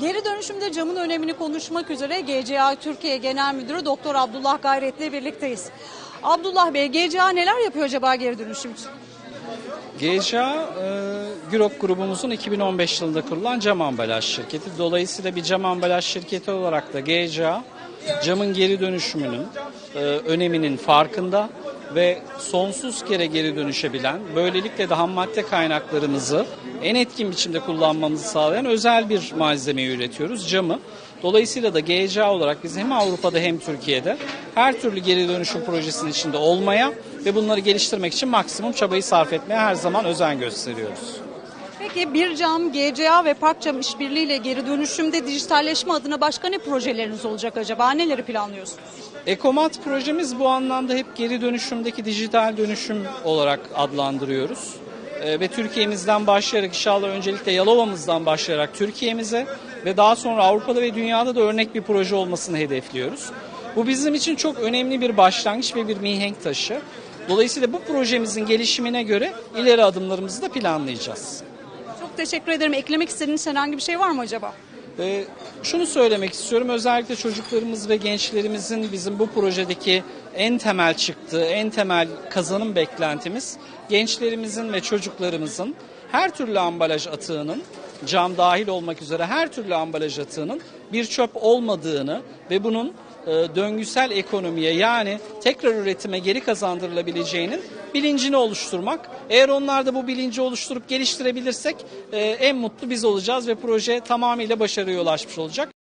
Geri dönüşümde camın önemini konuşmak üzere GCA Türkiye Genel Müdürü Doktor Abdullah Gayret'le birlikteyiz. Abdullah Bey, GCA neler yapıyor acaba geri dönüşüm için? GCA, e, Gürok grubumuzun 2015 yılında kurulan cam ambalaj şirketi. Dolayısıyla bir cam ambalaj şirketi olarak da GCA, camın geri dönüşümünün e, öneminin farkında ve sonsuz kere geri dönüşebilen, böylelikle de ham madde kaynaklarımızı en etkin biçimde kullanmamızı sağlayan özel bir malzemeyi üretiyoruz, camı. Dolayısıyla da GCA olarak biz hem Avrupa'da hem Türkiye'de her türlü geri dönüşüm projesinin içinde olmaya ve bunları geliştirmek için maksimum çabayı sarf etmeye her zaman özen gösteriyoruz. Peki bir cam, GCA ve Park Cam işbirliğiyle geri dönüşümde dijitalleşme adına başka ne projeleriniz olacak acaba? Neleri planlıyorsunuz? Ekomat projemiz bu anlamda hep geri dönüşümdeki dijital dönüşüm olarak adlandırıyoruz. Ee, ve Türkiye'mizden başlayarak inşallah öncelikle Yalova'mızdan başlayarak Türkiye'mize ve daha sonra Avrupa'da ve dünyada da örnek bir proje olmasını hedefliyoruz. Bu bizim için çok önemli bir başlangıç ve bir mihenk taşı. Dolayısıyla bu projemizin gelişimine göre ileri adımlarımızı da planlayacağız. Teşekkür ederim. Eklemek istediğiniz herhangi bir şey var mı acaba? Ee, şunu söylemek istiyorum. Özellikle çocuklarımız ve gençlerimizin bizim bu projedeki en temel çıktığı, en temel kazanım beklentimiz gençlerimizin ve çocuklarımızın her türlü ambalaj atığının cam dahil olmak üzere her türlü ambalaj atığının bir çöp olmadığını ve bunun döngüsel ekonomiye yani tekrar üretime geri kazandırılabileceğinin bilincini oluşturmak. Eğer onlar da bu bilinci oluşturup geliştirebilirsek e, en mutlu biz olacağız ve proje tamamıyla başarıya ulaşmış olacak.